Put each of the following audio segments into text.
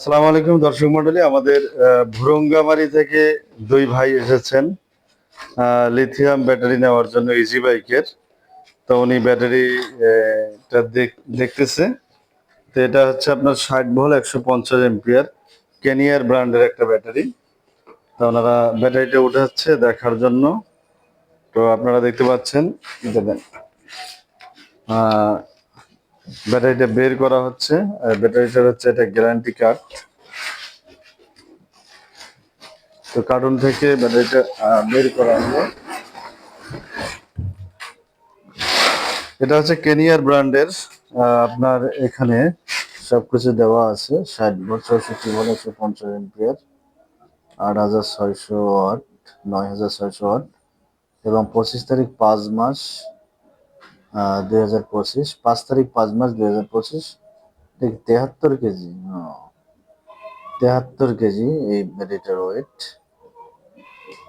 আসসালামু আলাইকুম দর্শক মন্ডলী আমাদের ভুরঙ্গামারি থেকে দুই ভাই এসেছেন। লিথিয়াম ব্যাটারি নেওয়ার জন্য ইজি বাইকের তো উনি ব্যাটারি আহ, টা দেখ- দেখতেছে। তো এটা হচ্ছে আপনার ষাট ভোল একশো পঞ্চাশ এমপিয়ার কেনিয়ার ব্র্যান্ডের একটা ব্যাটারি তো ওনারা ব্যাটারিটা উঠাচ্ছে দেখার জন্য। তো আপনারা দেখতে পাচ্ছেন। আহ, ব্যাটারিটা বের করা হচ্ছে ব্যাটারিটার হচ্ছে এটা গ্যারান্টি কার্ড। তো কার্টুন থেকে ব্যাটারিটা বের করা হলো। এটা হচ্ছে কেনিয়ার ব্র্যান্ডের আপনার এখানে সবকিছু দেওয়া আছে, ষাট ভোল্ট চৌষট্টি ভোল্ট একশো পঞ্চাশ এম্পিয়ার আট হাজার ছয়শো ওয়াট নয় হাজার ছয়শো ওয়াট এবং পঁচিশ তারিখ পাঁচ মাস দুই হাজার পঁচিশ পাঁচ তারিখ পাঁচ মাস দুই হাজার পঁচিশ তেহাত্তর কেজি তেহাত্তর কেজি এই ব্যাটারিটার ওয়েট।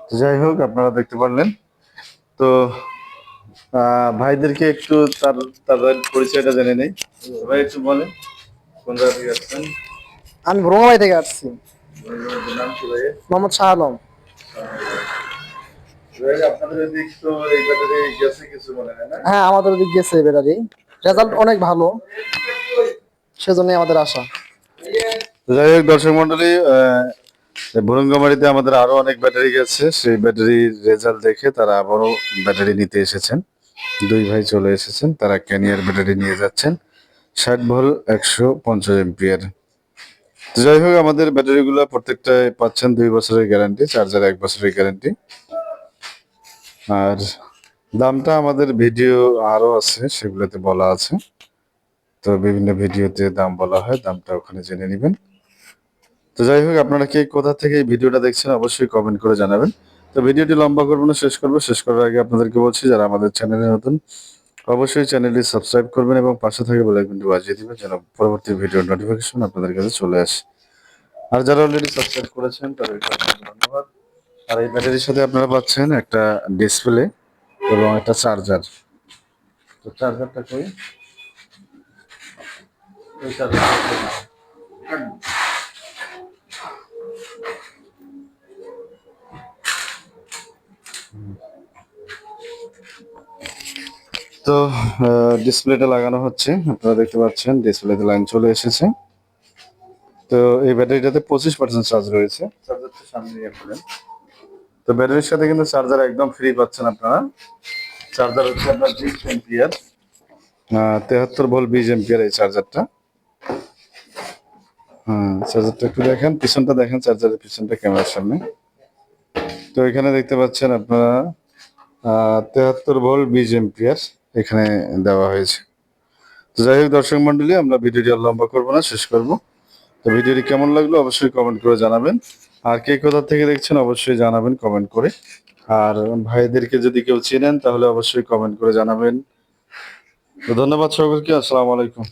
তো যাই হোক আপনারা দেখতে পারলেন। তো ভাইদেরকে একটু তার তাদের পরিচয়টা জেনে নেই। ভাই একটু বলেন কোন জায়গা থেকে আসছেন আমি ভ্রমণবাড়ি থেকে আসছি। মোহাম্মদ শাহ আলম ভাই, আপনাদের এদিক তো এই ব্যাটারি গেছে কিছু মনে হয় না? হ্যাঁ আমাদের দিক গেছে ব্যাটারি। রেজাল্ট অনেক ভালো। সেজন্যই আমাদের আশা। যাই হোক দর্শক মন্ডলী ভুরঙ্গমারিতে আমাদের আরও অনেক ব্যাটারি গেছে। সেই ব্যাটারির রেজাল্ট দেখে তারা আবারও ব্যাটারি নিতে এসেছেন। দুই ভাই চলে এসেছেন তারা ক্যানিয়ার ব্যাটারি নিয়ে যাচ্ছেন। ষাট ভোল একশো পঞ্চাশ এমপিয়ার। তো যাই হোক আমাদের ব্যাটারিগুলো প্রত্যেকটায় পাচ্ছেন দুই বছরের গ্যারান্টি চার্জার এক বছরের গ্যারান্টি। আর দামটা আমাদের ভিডিও আরও আছে, সেগুলোতে বলা আছে। তো বিভিন্ন ভিডিওতে দাম বলা হয়, দামটা ওখানে জেনে নেবেন। তো যাই হোক, আপনারা কে কোথা থেকে এই ভিডিওটা দেখছেন অবশ্যই কমেন্ট করে জানাবেন। তো ভিডিওটি লম্বা করব না, শেষ করব। শেষ করার আগে আপনাদেরকে বলছি, যারা আমাদের চ্যানেলে নতুন, অবশ্যই চ্যানেলটি সাবস্ক্রাইব করবেন এবং পাশে থেকে বেল আইকনটি বাজিয়ে দিবেন, যেন পরবর্তী ভিডিওর নোটিফিকেশন আপনাদের কাছে চলে আসে। আর যারা অলরেডি সাবস্ক্রাইব করেছেন, তাদেরকে ধন্যবাদ। আর এই ব্যাটারির সাথে আপনারা পাচ্ছেন একটা ডিসপ্লে এবং একটা চার্জার। তো চার্জারটা কই? চার্জারটা তো ডিসপ্লেটা লাগানো হচ্ছে, আপনারা দেখতে পাচ্ছেন, ডিসপ্লেতে লাইন চলে এসেছে। তো এই ব্যাটারিটাতে পঁচিশ পার্সেন্ট চার্জ রয়েছে। চার্জারটা সামনে নিয়ে তো ব্যাটারির সাথে কিন্তু চার্জার একদম ফ্রি পাচ্ছেন আপনারা। চার্জার হচ্ছে আপনার বিশ এম্পিয়ার তেহাত্তর ভোল্ট বিশ এম্পিয়ার এই চার্জারটা হ্যাঁ চার্জারটা একটু দেখেন, পিছনটা দেখেন চার্জারের পিছনটা ক্যামেরার সামনে। তো এখানে দেখতে পাচ্ছেন আপনারা তেহাত্তর ভোল্ট বিশ এম্পিয়ার এখানে দেওয়া হয়েছে। তো যাই হোক দর্শক মন্ডলী আমরা ভিডিওটি লম্বা করব না, শেষ করব। তো ভিডিওটি কেমন লাগল অবশ্যই কমেন্ট করে জানাবেন। আর কে কোথা থেকে দেখছেন অবশ্যই জানাবেন কমেন্ট করে। আর ভাইদেরকে যদি কেউ চেনেন তাহলে অবশ্যই কমেন্ট করে জানাবেন। তো ধন্যবাদ সকলকে, আসসালামু আলাইকুম।